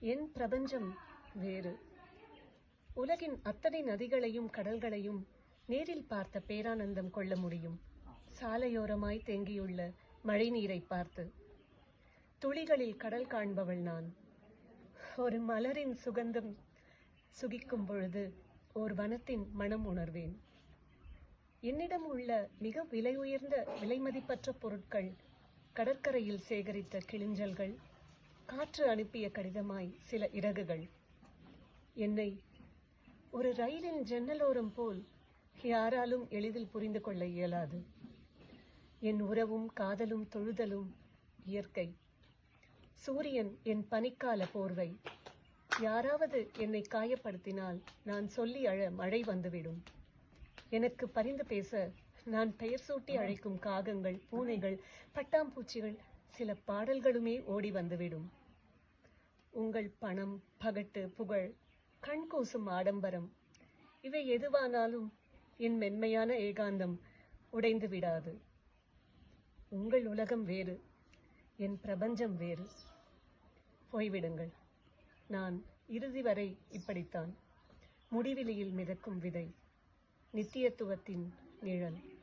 என் பிரபஞ்சம் வேறு. உலகின் அத்தனை நதிகளையும் கடல்களையும் நேரில் பார்த்த பேரானந்தம் கொள்ள முடியும். சாலையோரமாய் தேங்கியுள்ள மழைநீரை பார்த்து. துளிகளில் கடல் காண்பவள் நான். ஒரு மலரின் சுகந்தம் சுகிக்கும் பொழுது ஓர் வனத்தின் மனம் உணர்வேன். என்னிடம் உள்ள மிக விலை உயர்ந்த விலைமதிப்பற்ற பொருட்கள் கடற்கரையில் சேகரித்த கிளிஞ்சல்கள் காற்று அனுப்பிய கடிதமாய் சில இறகுகள். என்னை ஒரு ரயிலின் ஜன்னலோரம் போல் யாராலும் எளிதில் புரிந்து கொள்ள இயலாது. என் உறவும் காதலும் தொழுதலும் இயற்கை. சூரியன் என் பனிக்கால போர்வை. யாராவது என்னை காயப்படுத்தினால் நான் சொல்லி அழ மழை வந்துவிடும். எனக்கு பரிந்து பேச நான் பெயர் சூட்டி அழைக்கும் காகங்கள் பூனைகள் பட்டாம்பூச்சிகள் சில பாடல்களுமே ஓடி வந்துவிடும். உங்கள் பணம் பகட்டு புகழ் கண் கூசும் ஆடம்பரம் இவை எதுவானாலும் என் மென்மையான ஏகாந்தம் உடைந்து விடாது. உங்கள் உலகம் வேறு என் பிரபஞ்சம் வேறு. போய்விடுங்கள். நான் இறுதி வரை இப்படித்தான். முடிவிலியில் மிதக்கும் விதை நித்தியத்துவத்தின் நிழல்.